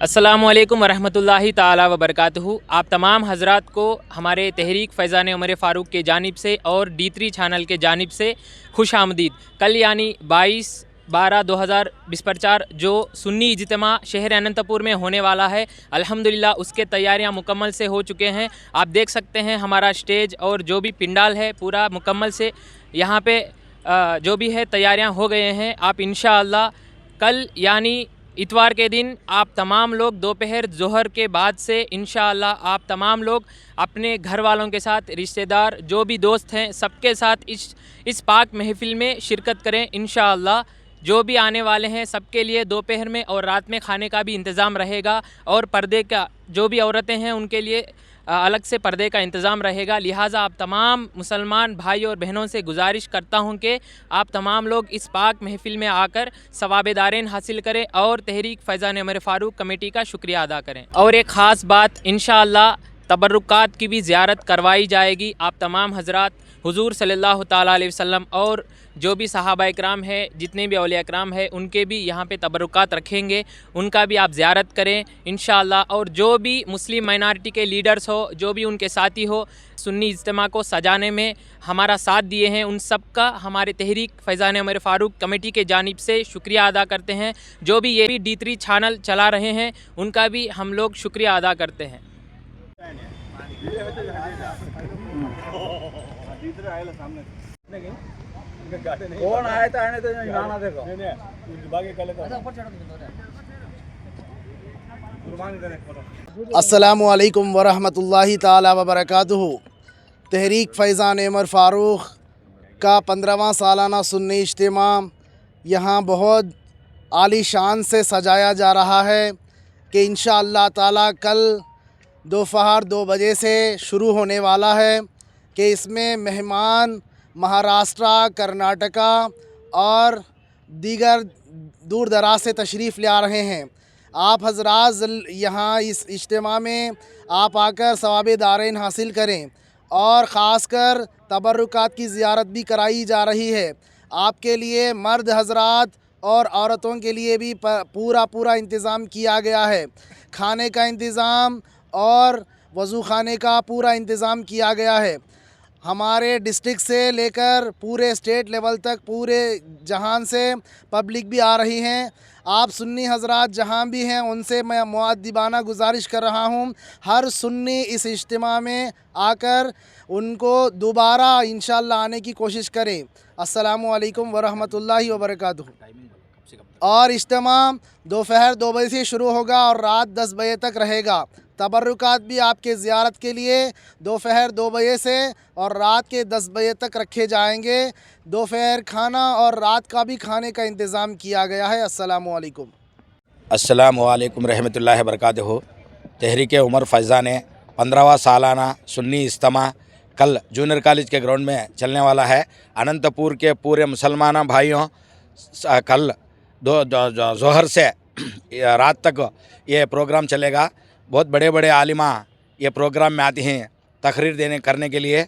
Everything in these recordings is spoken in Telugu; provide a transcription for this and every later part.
अस्सलाम वालेकुम वरहमतुल्लाहि ताला वबरकातुहू। आप तमाम हजरात को हमारे तहरीक फ़ैज़ान उमर फ़ारूक के जानिब से और डी थ्री चैनल के जानिब से खुश आमदीद। कल यानी बाईस बारह दो हज़ार बिस्पर जो सुन्नी इजतमा शहर अनंतपुर में होने वाला है, अल्हम्दुलिल्लाह उसके तैयारियाँ मुकम्मल से हो चुके हैं। आप देख सकते हैं हमारा स्टेज और जो भी पिंडाल है पूरा मुकम्मल से यहाँ पे जो भी है, तैयारियाँ हो गए हैं। आप इन कल, यानी इतवार के दिन, आप तमाम लोग दोपहर, जोहर के बाद से इन आप तमाम लोग अपने घर वालों के साथ, रिश्तेदार, जो भी दोस्त हैं, सबके साथ इस इस पाक महफिल में शिरकत करें इन जो भी आने वाले हैं, सबके लिए दोपहर में और रात में खाने का भी इंतज़ाम रहेगा। और पर्दे का, जो भी औरतें हैं, उनके लिए अलग से पर्दे का इंतज़ाम रहेगा। लिहाजा आप तमाम मुसलमान भाई और बहनों से गुजारिश करता हूँ कि आप तमाम लोग इस पाक महफिल में आकर सवाब दारेन हासिल करें और तहरीक फैज़ान उमर फ़ारूक कमेटी का शुक्रिया अदा करें। और एक ख़ास बात इन तबरुकात की भी ज़्यारत करवाई जाएगी। आप तमाम हजरात, हुजूर ताला अलैहि और जो भी सहाबा कराम है जितने भी अलिया कराम है उनके भी यहाँ पे तबरुकात रखेंगे। उनका भी आप ज़्यारत करें इन और जो भी मुस्लिम माइनॉरिटी के लीडर्स हो जो भी उनके साथी हो सुन्नी इज्तमा को सजाने में हमारा साथ दिए हैं। उन सब का हमारे तहरीक फैज़ान उमर फ़ारूक कमेटी के जानिब से शुक्रिया अदा करते हैं। जो भी ये भी डी थ्री चैनल चला रहे हैं उनका भी हम लोग शुक्रिया अदा करते हैं। कौन आया था आने तो देखो? असलकम वरहमतुल्लाहि ताला वबरकातुहू। तहरीक फ़ैज़ान उमर फ़ारूक का पंद्रहवा सालाना सुन्नी इज्तम यहाँ बहुत आली शान से सजाया जा रहा है कि इन ताला कल दोपहर दो बजे से शुरू होने वाला है कि इसमें मेहमान महाराष्ट्र, कर्नाटका और दीगर दूर दराज से तशरीफ़ ले आ रहे हैं। आप हजरात यहाँ इस इज्तम में आप आकर सवाब दारैन हासिल करें और ख़ासकर तबरुकात की ज़ियारत भी कराई जा रही है। आपके लिए मर्द हजरात और औरतों के लिए भी पूरा पूरा इंतज़ाम किया गया है। खाने का इंतज़ाम और वज़ू खाने का पूरा इंतज़ाम किया गया है। हमारे डिस्ट्रिक्ट से लेकर पूरे स्टेट लेवल तक, पूरे जहान से पब्लिक भी आ रही हैं। आप सुन्नी हजरात जहाँ भी हैं, उनसे मैं मुअद्दिबाना गुजारिश कर रहा हूँ। हर सुन्नी इस इज्तम में आकर उनको दोबारा इंशाल्लाह आने की कोशिश करें। असलकम वरहमतुल्लाहि वबरकातुहू। और इज्तम दोपहर दो बजे से शुरू होगा और रात दस बजे तक रहेगा। तबरुकात भी आपके ज़्यारत के लिए दोपहर दो दो बजे से और रात के दस बजे तक रखे जाएँगे। दोपहर खाना और रात का भी खाने का इंतज़ाम किया गया है। असलकुम अस्सलाम वालेकुम रहमतुल्लाहि वबरकातुहू। तहरीक उमर फैज़ा ने पंद्रहवा सालाना सुन्नी इज्तमा कल जूनियर कॉलेज के ग्राउंड में चलने वाला है। अनंतपुर के पूरे मुसलमान भाइयों कल दो जोहर से रात तक ये प्रोग्राम चलेगा। बहुत बड़े बड़े आलिमा ये प्रोग्राम में आती हैं तकरीर देने, करने के लिए।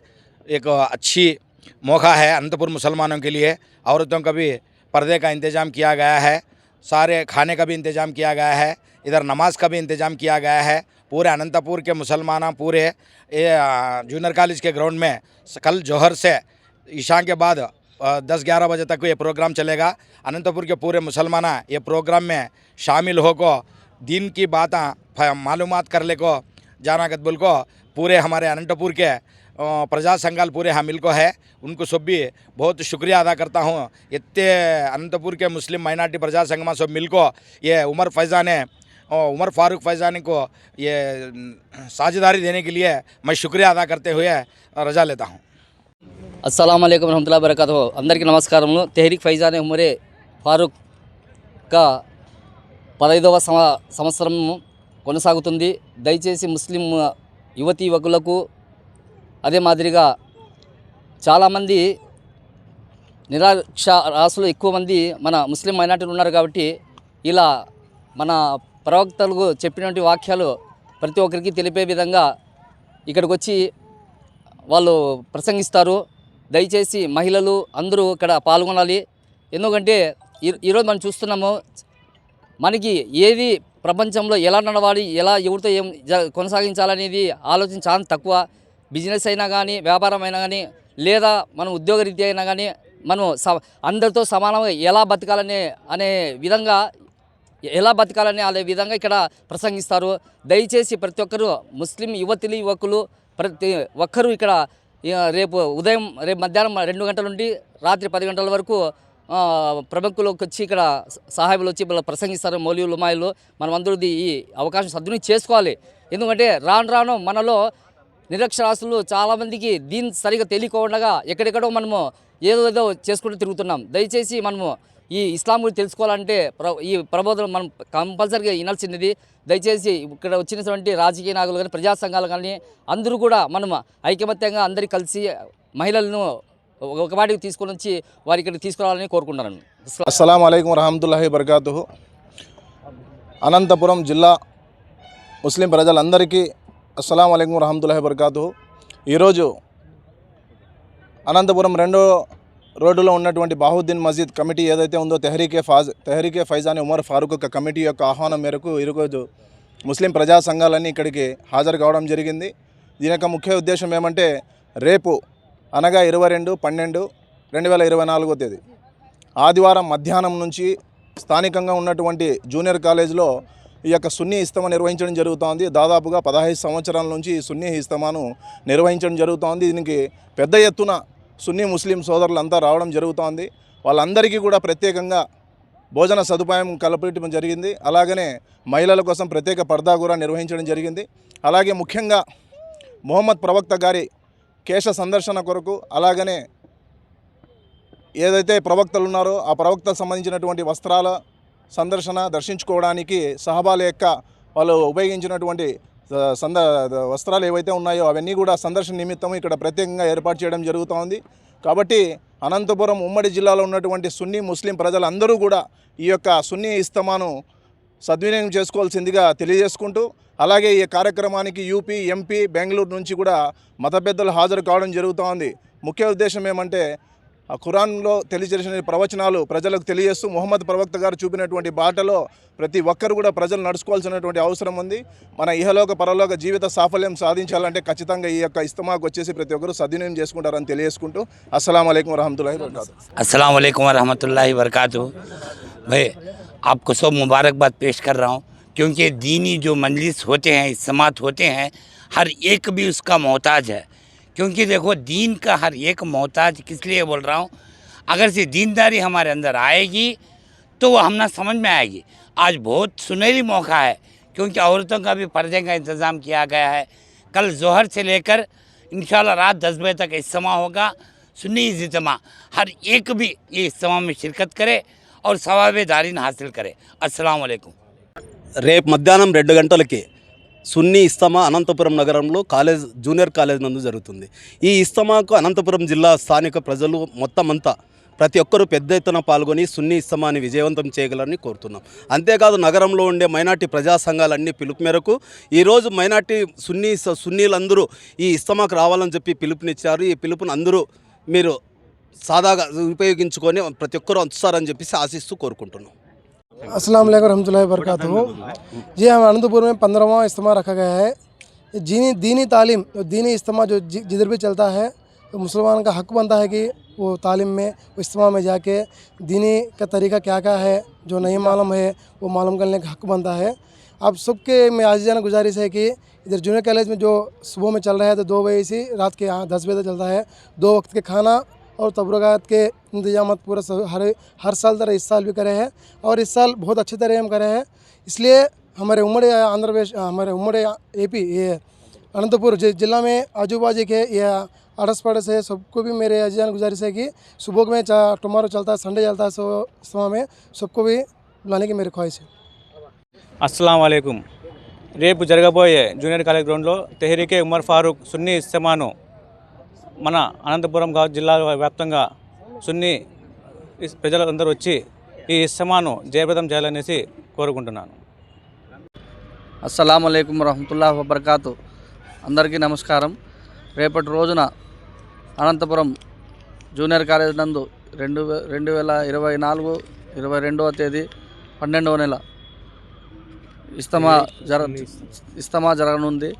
एक अच्छी मौका है अनंतपुर मुसलमानों के लिए। औरतों का भी पर्दे का इंतज़ाम किया गया है। सारे खाने का भी इंतज़ाम किया गया है। इधर नमाज़ का भी इंतज़ाम किया गया है। पूरे अनंतपुर के मुसलमान पूरे जूनियर कॉलेज के ग्राउंड में कल जौहर से ईशा के बाद दस ग्यारह बजे तक ये प्रोग्राम चलेगा। अनंतपुर के पूरे मुसलमान ये प्रोग्राम में शामिल हो को दिन की बातें मालूम कर ले को जाना कतबुल को पूरे हमारे अनंतपुर के प्रजा संघाल पूरे हामिल को है। उनको सब भी बहुत शुक्रिया अदा करता हूँ। इतने अनंतपुर के मुस्लिम माइनॉरिटी प्रजा संघ में सब मिल को ये उमर फैज़ान है उमर फारूक फैज़ानी को ये साझेदारी देने के लिए मैं शुक्रिया अदा करते हुए रजा लेता हूँ। అస్సలం అయికం రహమతుల్లా బరకాతు అందరికీ నమస్కారములు. తెహరీక్ ఫైజానే ఉమరే ఫారూక్ కా పదైదవ సంవ సంవత్సరం కొనసాగుతుంది. దయచేసి ముస్లిం యువతీ యువకులకు అదే మాదిరిగా చాలామంది నిరాక్షరాసులు ఎక్కువ మంది మన ముస్లిం మైనార్టీలు ఉన్నారు కాబట్టి ఇలా మన ప్రవక్తలకు చెప్పినటువంటి వాక్యాలు ప్రతి ఒక్కరికి తెలిపే విధంగా ఇక్కడికి వచ్చి వాళ్ళు ప్రసంగిస్తారు. దయచేసి మహిళలు అందరూ ఇక్కడ పాల్గొనాలి. ఎందుకంటే ఈ- ఈరోజు మనం చూస్తున్నాము మనకి ఏది ప్రపంచంలో ఎలా నడవాలి ఎలా ఎవరితో ఏం కొనసాగించాలనేది ఆలోచన చాలా తక్కువ. బిజినెస్ అయినా కానీ వ్యాపారం అయినా కానీ లేదా మనం ఉద్యోగరీత్యా అయినా కానీ మనం స అందరితో సమానంగా ఎలా బతకాలనే అనే విధంగా ఎలా బతకాలని అనే విధంగా ఇక్కడ ప్రసంగిస్తారు. దయచేసి ప్రతి ఒక్కరూ ముస్లిం యువతులు యువకులు ప్రతి ఒక్కరూ ఇక్కడ రేపు ఉదయం రేపు మధ్యాహ్నం రెండు గంటల నుండి రాత్రి పది గంటల వరకు ప్రముఖులకు వచ్చి ఇక్కడ సహాయకులు వచ్చి ఇలా ప్రసంగిస్తారు మౌలియులు మాయలు మనం అందరూ ఈ అవకాశం సద్వినియోగం చేసుకోవాలి. ఎందుకంటే రాను రాను మనలో నిరక్షరాస్యులు చాలామందికి దీని సరిగా తెలియకుండా ఎక్కడెక్కడో మనము ఏదో ఏదో చేసుకుంటూ తిరుగుతున్నాం. దయచేసి మనము ఈ ఇస్లాం గురించి తెలుసుకోవాలంటే ప్ర ఈ ప్రబోధన మనం కంపల్సరీగా వినాల్సినది దయచేసి ఇక్కడ వచ్చినటువంటి రాజకీయ నాయకులు కానీ ప్రజా సంఘాలు కానీ అందరూ కూడా మనం ఐకమత్యంగా అందరి కలిసి మహిళలను ఒక- వాటికి తీసుకొని వచ్చి వారి ఇక్కడికి తీసుకురావాలని కోరుకుంటున్నాను. అస్సలం అయికం వరహమతుల్లాహి వబర్కాతు అనంతపురం జిల్లా ముస్లిం ప్రజలందరికీ అస్సలం అయికం వరహమతుల్లాహి వబర్కాతు ఈరోజు అనంతపురం రెండో రోడ్డులో ఉన్నటువంటి బాహుద్దీన్ మస్జిద్ కమిటీ ఏదైతే ఉందో తెహరీకే ఫాజ్ తెహరీకే ఫైజాని ఉమర్ ఫారూక్ యొక్క కమిటీ యొక్క ఆహ్వానం మేరకు ఈరోజు ముస్లిం ప్రజా సంఘాలన్నీ ఇక్కడికి హాజరు కావడం జరిగింది. దీని యొక్క ముఖ్య ఉద్దేశం ఏమంటే రేపు అనగా ఇరవై రెండు పన్నెండు రెండు వేల ఇరవై నాలుగో తేదీ ఆదివారం మధ్యాహ్నం నుంచి స్థానికంగా ఉన్నటువంటి జూనియర్ కాలేజ్లో ఈ యొక్క సున్నీ ఇస్తమా నిర్వహించడం జరుగుతోంది. దాదాపుగా పదహైదు సంవత్సరాల నుంచి ఈ సున్నీ ఇస్తమాను నిర్వహించడం జరుగుతోంది. దీనికి పెద్ద ఎత్తున సున్నీ ముస్లిం సోదరులంతా రావడం జరుగుతోంది. వాళ్ళందరికీ కూడా ప్రత్యేకంగా భోజన సదుపాయం కల్పించడం జరిగింది. అలాగనే మహిళల కోసం ప్రత్యేక పర్దా కూడా నిర్వహించడం జరిగింది. అలాగే ముఖ్యంగా మొహమ్మద్ ప్రవక్త గారి కేశ సందర్శన కొరకు అలాగనే ఏదైతే ప్రవక్తలు ఉన్నారో ఆ ప్రవక్తకు సంబంధించినటువంటి వస్త్రాల సందర్శన దర్శించుకోవడానికి సహబాల యొక్క వాళ్ళు ఉపయోగించినటువంటి సంద వస్త్రాలు ఏవైతే ఉన్నాయో అవన్నీ కూడా సందర్శన నిమిత్తం ఇక్కడ ప్రత్యేకంగా ఏర్పాటు చేయడం జరుగుతోంది కాబట్టి అనంతపురం ఉమ్మడి జిల్లాలో ఉన్నటువంటి సున్నీ ముస్లిం ప్రజలందరూ కూడా ఈ యొక్క సున్నీ ఇస్తమాను సద్వినియోగం చేసుకోవాల్సిందిగా తెలియజేసుకుంటూ అలాగే ఈ కార్యక్రమానికి యూపీ ఎంపీ బెంగళూరు నుంచి కూడా మత పెద్దలు హాజరు కావడం జరుగుతోంది ముఖ్య ఉద్దేశం ఏమంటే ఖురాన్లో తెలియజేసిన ప్రవచనాలు ప్రజలకు తెలియజేస్తూ మొహమ్మద్ ప్రవక్త గారు చూపినటువంటి బాటలో ప్రతి ఒక్కరు కూడా ప్రజలు నడుచుకోవాల్సినటువంటి అవసరం ఉంది మన ఇహలోక పరలోక జీవిత సాఫల్యం సాధించాలంటే ఖచ్చితంగా ఈ యొక్క ఇస్తమాకు వచ్చేసి ప్రతి ఒక్కరు సద్వినియోగం చేసుకుంటారని తెలియజేసుకుంటూ అస్సలం అయికం వరహమతుల్లాహి వబరకాతుహు अस्सलाम वालेकुम रहमतुल्लाहि वरकत भाई आपको सब मुबारकबाद पेश कर रहा हूँ क्योंकि दीनी जो मजलिस होते हैं इस्तेमात होते हैं हर एक भी उसका मोहताज है क्योंकि देखो दीन का हर एक मोहताज किस लिए बोल रहा हूँ अगर से दीनदारी हमारे अंदर आएगी तो वो हम ना समझ में आएगी आज बहुत सुनहरी मौका है क्योंकि औरतों का भी पर्दे का इंतज़ाम किया गया है कल जोहर से लेकर इंशाल्लाह रात दस बजे तक इज्तमा होगा सुन्नी इज्तमा हर एक भी ये इज्तमा में शिरकत करे और सवाब दारीन हासिल करे अस्सलाम वालेकुम రేపు మధ్యాహ్నం రెండు గంటలకి సున్నీ ఇస్తమా అనంతపురం నగరంలో కాలేజ్ జూనియర్ కాలేజ్ నందు జరుగుతుంది. ఈ ఇస్తమాకు అనంతపురం జిల్లా స్థానిక ప్రజలు మొత్తం అంతా ప్రతి ఒక్కరూ పెద్ద ఎత్తున పాల్గొని సున్నీ ఇస్తమాని విజయవంతం చేయగలరని కోరుతున్నాం. అంతేకాదు నగరంలో ఉండే మైనార్టీ ప్రజా సంఘాలన్నీ పిలుపు మేరకు ఈరోజు మైనార్టీ సున్నీ సున్నీలందరూ ఈ ఇస్తమాకు రావాలని చెప్పి పిలుపునిచ్చారు. ఈ పిలుపుని అందరూ మీరు సాదాగా ఉపయోగించుకొని ప్రతి ఒక్కరూ వస్తారని చెప్పేసి ఆశిస్తూ కోరుకుంటున్నాం. अस्सलाम वालेकुम रहमतुल्लाहि वबरकातुहू जी हम अनंतपुर में पंद्रहवा इज्तमा रखा गया है। जीनी दीनी तालीम जो दीनी इज्तमा जो जिधर भी चलता है तो मुसलमान का हक बनता है कि वो तालीम में इज्तमा में जाके दीनी का तरीका क्या क्या है जो नहीं मालूम है वो मालूम करने का हक बनता है। आप सबके में आजीजाना गुजारिश है कि इधर जूनियर कॉलेज में जो सुबह में चल रहा है तो दो बजे से रात के यहाँ दस बजे तक चलता है। दो वक्त के खाना और तबरक़ात के इंतजाम पूरा सब- हर हर साल तरह इस साल भी करे हैं और इस साल बहुत अच्छी तरह हम करे हैं इसलिए हमारे उमड़ आंध्र प्रदेश हमारे उमड़ एपी ये अनंतपुर जि- जिला में आजू बाजू के ये अड़स पड़ोस है सबको भी मेरे अजान गुजारिश है कि सुबह में चा- टमारो चलता है संडे चलता है सो इस समय में सबको भी बुलाने की मेरी ख्वाहिश है అస్సలం వాలేకుమ్ రేపు జరగబోయే జూనియర్ కాలేజ్ గ్రౌండ్లో తెహరీకే ఉమర్ ఫారూక్ సున్నీ ఇస్తమాను మన అనంతపురం జిల్లా వ్యాప్తంగా సున్ని ప్రజలందరూ వచ్చి ఈ ఇస్తమాను జయప్రదం చేయాలనేసి కోరుకుంటున్నాను. అస్సలం అయికం వరహమతుల్లా వబర్కాతు. అందరికీ నమస్కారం. రేపటి రోజున అనంతపురం జూనియర్ కాలేజ్ నందు రెండు వే- రెండు వేల ఇరవై నాలుగు ఇరవై రెండవ తేదీ పన్నెండవ నెల ఇస్తమా జర ఇస్తమా జరగనుంది.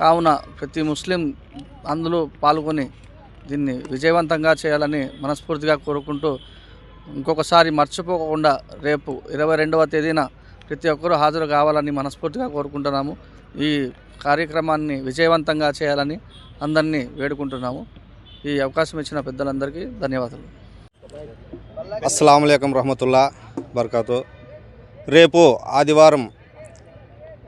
కావున ప్రతి ముస్లిం అందులో పాల్గొని దీన్ని విజయవంతంగా చేయాలని మనస్ఫూర్తిగా కోరుకుంటూ ఇంకొకసారి మర్చిపోకుండా రేపు ఇరవై రెండవ తేదీన ప్రతి ఒక్కరూ హాజరు కావాలని మనస్ఫూర్తిగా కోరుకుంటున్నాము. ఈ కార్యక్రమాన్ని విజయవంతంగా చేయాలని అందరినీ వేడుకుంటున్నాము. ఈ అవకాశం ఇచ్చిన పెద్దలందరికీ ధన్యవాదాలు. అస్సలం రహమతుల్లా బర్కాతు. రేపు ఆదివారం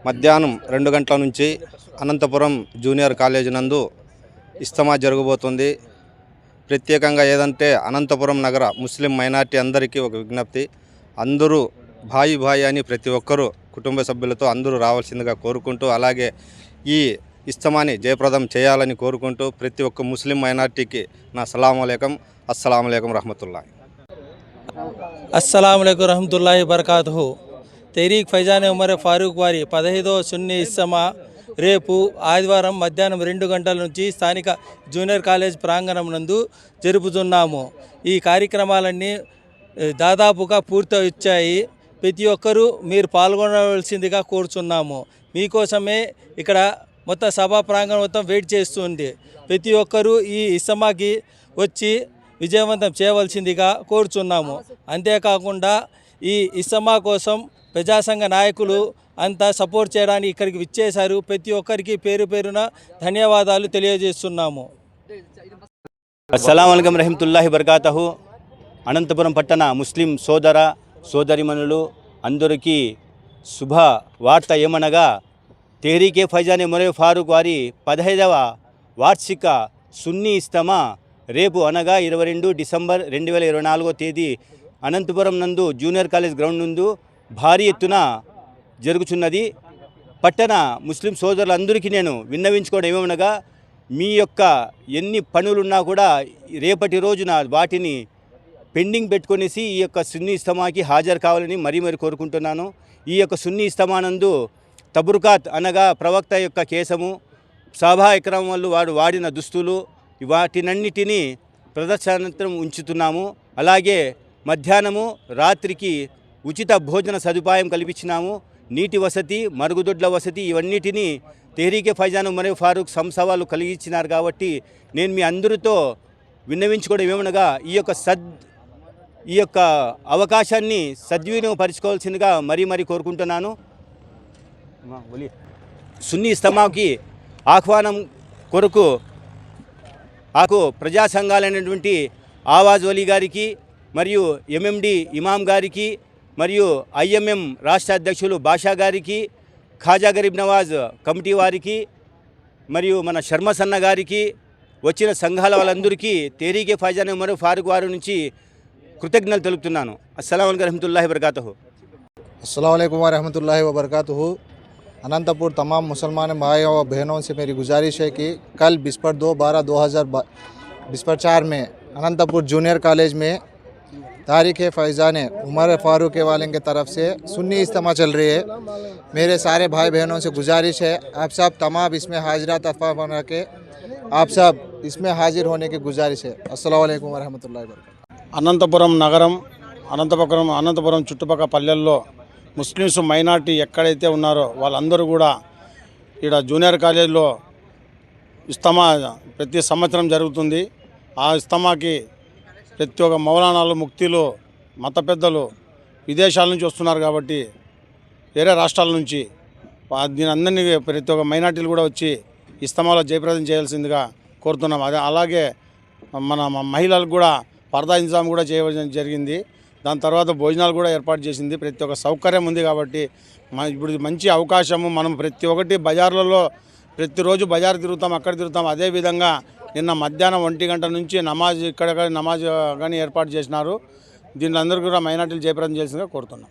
మధ్యాహ్నం రెండు గంటల నుంచి అనంతపురం జూనియర్ కాలేజీ నందు ఇస్తమా జరగబోతుంది. ప్రత్యేకంగా ఏదంటే అనంతపురం నగర ముస్లిం మైనార్టీ అందరికీ ఒక విజ్ఞప్తి. అందరూ భాయి భాయి అని ప్రతి ఒక్కరూ కుటుంబ సభ్యులతో అందరూ రావాల్సిందిగా కోరుకుంటూ అలాగే ఈ ఇస్తమాని జయప్రదం చేయాలని కోరుకుంటూ ప్రతి ఒక్క ముస్లిం మైనార్టీకి నా సలాంకం అస్సలం అయికం రహమతుల్లా అస్సలం రహమతుల్లాహి బర్కాతు తెరీక్ ఫైజాన్ ఉమర్ ఫారూక్ వారి పదహైదో సున్ని ఇస్సమా రేపు ఆదివారం మధ్యాహ్నం రెండు గంటల నుంచి స్థానిక జూనియర్ కాలేజ్ ప్రాంగణం నందు జరుపుతున్నాము. ఈ కార్యక్రమాలన్నీ దాదాపుగా పూర్తి వచ్చాయి ప్రతి ఒక్కరూ మీరు పాల్గొనవలసిందిగా కోరుచున్నాము. మీకోసమే ఇక్కడ మొత్తం సభా ప్రాంగణం మొత్తం వెయిట్ చేస్తుంది. ప్రతి ఒక్కరూ ఈ ఇస్సమాకి వచ్చి విజయవంతం చేయవలసిందిగా కోరుచున్నాము. అంతేకాకుండా ఈ ఇస్సమా కోసం ప్రజాసంఘ నాయకులు అంతా సపోర్ట్ చేయడానికి ఇక్కడికి విచ్చేశారు. ప్రతి ఒక్కరికి పేరు పేరున ధన్యవాదాలు తెలియజేస్తున్నాము. అస్సలం అయికం రహమతుల్లాహి బర్కాతహు అనంతపురం పట్టణ ముస్లిం సోదర సోదరిమణులు అందరికీ శుభ వార్త ఏమనగా తెహరీకే ఫైజానే మొరే ఫారూక్ వారి పదహైదవ వార్షిక సున్నీ ఇస్తమా రేపు అనగా ఇరవై రెండు డిసెంబర్ రెండు వేల ఇరవై నాలుగో తేదీ అనంతపురం నందు జూనియర్ కాలేజ్ గ్రౌండ్ నందు భారీ ఎత్తున జరుగుచున్నది. పట్టణ ముస్లిం సోదరులందరికీ నేను విన్నవించుకోవడం ఏమనగా మీ యొక్క ఎన్ని పనులున్నా కూడా రేపటి రోజున వాటిని పెండింగ్ పెట్టుకొనేసి ఈ యొక్క సున్నీ ఇస్తమాకి హాజరు కావాలని మరీ మరీ కోరుకుంటున్నాను. ఈ యొక్క సున్నీ ఇస్తమానందు తబుర్కాత్ అనగా ప్రవక్త యొక్క కేసము సభా ఎకరం వాళ్ళు వాడు వాడిన దుస్తులు వాటినన్నిటినీ ప్రదర్శనంతరం ఉంచుతున్నాము. అలాగే మధ్యాహ్నము రాత్రికి ఉచిత భోజన సదుపాయం కల్పించినాము. నీటి వసతి మరుగుదొడ్ల వసతి ఇవన్నిటినీ తెహరీకే ఫైజాన్ మరియు ఫారూక్ సంస్థ వాళ్ళు కలిగించినారు కాబట్టి నేను మీ అందరితో విన్నవించుకోవడం ఏమనగా ఈ యొక్క సద్ ఈ యొక్క అవకాశాన్ని సద్వినియోగపరచుకోవాల్సిందిగా మరీ మరీ కోరుకుంటున్నాను. సున్నీ ఇస్తమాకి ఆహ్వానం కొరకు ఆకు ప్రజా సంఘాలైనటువంటి ఆవాజ్ వలీ గారికి మరియు ఎంఎండి ఇమాం గారికి మరియు ఐఎంఎం రాష్ట్ర అధ్యక్షులు బాషా గారికి ఖాజా గరీబ్ నవాజ్ కమిటీ వారికి మరియు మన శర్మ సన్న గారికి వచ్చిన సంఘాల వాళ్ళందరికీ తేరీకే ఫైజాన్ మరియు ఫారూక్ వారి నుంచి కృతజ్ఞతలు తెలుపుతున్నాను అస్సలం వరహమతుల్లాహి వరకాతహు अस्सलाम वरहमतुल्लाहि वबरकातुहू अनंतपुर तमाम मुसलमान भाई और बहनों से मेरी गुजारिश है कि कल बिस्पर दो बारह दो हज़ार बिस्पर चार में अनंतपुर जूनियर कॉलेज में तारीख़ फ़ैज़ान उमर फ़ारूक वाले की तरफ से सुन्नी इज्तमा चल रही है मेरे सारे भाई बहनों से गुजारिश है आप सब तमाम इसमें हाजिरा तफा बना के आप सब इसमें हाजिर होने की गुजारिश है अस्सलाम वालेकुम वरहमतुल्लाहि वबरकातुहू అనంతపురం నగరం అనంతపురం అనంతపురం చుట్టుపక్కల పల్లెల్లో ముస్లిమ్స్ మైనార్టీ ఎక్కడైతే ఉన్నారో వాళ్ళందరూ కూడా ఇక్కడ జూనియర్ కాలేజీలో ఇస్తమా ప్రతి సంవత్సరం జరుగుతుంది ఆ ఇస్తమాకి ప్రతి ఒక్క మౌలానాలు ముక్తిలు మత పెద్దలు విదేశాల నుంచి వస్తున్నారు కాబట్టి వేరే రాష్ట్రాల నుంచి వా- దీని అందరినీ ప్రతి ఒక్క మైనార్టీలు కూడా వచ్చి ఇస్తమాలో జయప్రదం చేయాల్సిందిగా కోరుతున్నాం. అదే అలాగే మన మహిళలకు కూడా పరదా ఇంతజాం కూడా చేయవలసిన జరిగింది. దాని తర్వాత భోజనాలు కూడా ఏర్పాటు చేసింది. ప్రతి ఒక్క సౌకర్యం ఉంది కాబట్టి మన ఇప్పుడు మంచి అవకాశము. మనం ప్రతి ఒక్కటి బజార్లలో ప్రతిరోజు బజార్ తిరుగుతాం అక్కడ తిరుగుతాం. అదేవిధంగా నిన్న మధ్యాహ్నం ఒంటి గంట నుంచి నమాజ్ ఇక్కడ నమాజ్ కానీ ఏర్పాటు చేసినారు. దీనిలో అందరూ కూడా మైనార్టీలు జయప్రదం చేసిందిగా కోరుతున్నాం.